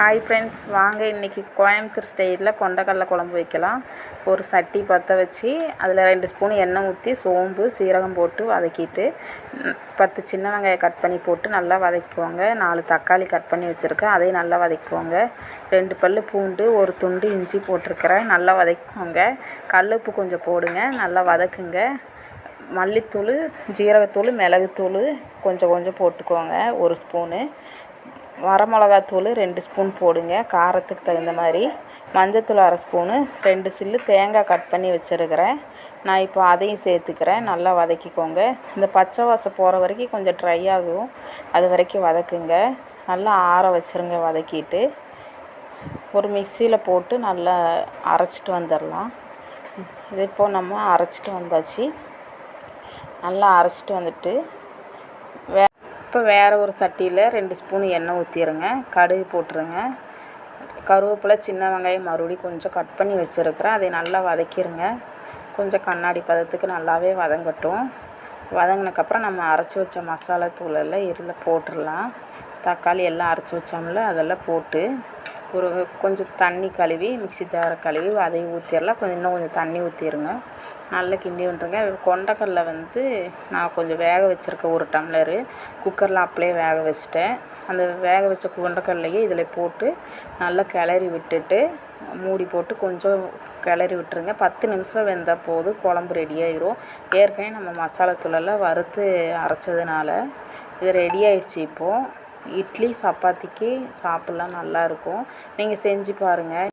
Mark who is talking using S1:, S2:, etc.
S1: Hi friends வாங்க இன்றைக்கி கோயம்புத்தூர் ஸ்டைலில் கொண்டக்கடலை குழம்பு வைக்கலாம். ஒரு சட்டி பற்ற வச்சு அதில் ரெண்டு ஸ்பூன் எண்ணெய் ஊற்றி சோம்பு சீரகம் போட்டு வதக்கிட்டு பத்து சின்ன வெங்காயம் கட் பண்ணி போட்டு நல்லா வதக்குவோங்க. நாலு தக்காளி கட் பண்ணி வச்சுருக்கேன் அதையும் நல்லா வதக்குவோங்க. ரெண்டு பல் பூண்டு ஒரு துண்டு இஞ்சி போட்டிருக்கிறேன் நல்லா வதக்குவோங்க. கல் உப்பு கொஞ்சம் போடுங்க நல்லா வதக்குங்க. மல்லித்தூள் ஜீரகத்தூள் மிளகுத்தூள் கொஞ்சம் கொஞ்சம் போட்டுக்கோங்க ஒரு ஸ்பூனு. வரமிளகாத்தூள் ரெண்டு ஸ்பூன் போடுங்க காரத்துக்கு தகுந்த மாதிரி. மஞ்சத்தூள் அரை ஸ்பூனு ரெண்டு சில்லு தேங்காய் கட் பண்ணி வச்சுருக்கிறேன். நான் இப்போ அதையும் சேர்த்துக்கிறேன் நல்லா வதக்கிக்கோங்க. இந்த பச்சை வாசம் போகிற வரைக்கும் கொஞ்சம் ட்ரை ஆகும். அது வரைக்கும் வதக்குங்க. நல்லா ஆற வச்சுருங்க வதக்கிட்டு. ஒரு மிக்சியில் போட்டு நல்லா அரைச்சிட்டு வந்துடலாம். இது இப்போது நம்ம அரைச்சிட்டு வந்தாச்சு. நல்லா அரைச்சிட்டு வந்துட்டு இப்போ வேறு ஒரு சட்டியில் ரெண்டு ஸ்பூன் எண்ணெய் ஊற்றிடுங்க கடுகு போட்டுருங்க. கருவேப்பிலை சின்ன வெங்காயம் மறுபடியும் கொஞ்சம் கட் பண்ணி வச்சுருக்கிறேன். அதை நல்லா வதக்கிடுங்க கொஞ்சம் கண்ணாடி பதத்துக்கு நல்லாவே வதங்கட்டும். வதங்கினக்கப்புறம் நம்ம அரைச்சி வச்ச மசாலா தூளெல்லாம் இருள போட்டுடலாம். தக்காளி எல்லாம் அரைச்சி வச்சோம்ல அதெல்லாம் போட்டு ஒரு கொஞ்சம் தண்ணி கழுவி மிக்ஸி ஜாரை கழுவி அதையும் ஊற்றிடலாம் கொஞ்சம் இன்னும் கொஞ்சம் தண்ணி ஊற்றிடுங்க நல்லா கிண்டி விட்டுருங்க. கொண்டக்கடலை வந்து நான் கொஞ்சம் வேக வச்சுருக்கேன் ஒரு டம்ளரு. குக்கரில் அப்படியே வேக வச்சுட்டேன். அந்த வேக வச்ச கொண்டக்கடலையே இதில் போட்டு நல்லா கிளறி விட்டுட்டு மூடி போட்டு கொஞ்சம் கிளறி விட்டுருங்க. பத்து நிமிஷம் வெந்தால் போதும் குழம்பு ரெடி ஆயிரும். ஏற்கனவே நம்ம மசாலா தூளெல்லாம் வறுத்து அரைச்சதுனால இது ரெடி ஆயிடுச்சு இப்போது இட்லி சப்பாத்திக்கு சாப்பிட்லாம் நல்லாயிருக்கும் நீங்கள் செஞ்சு பாருங்கள்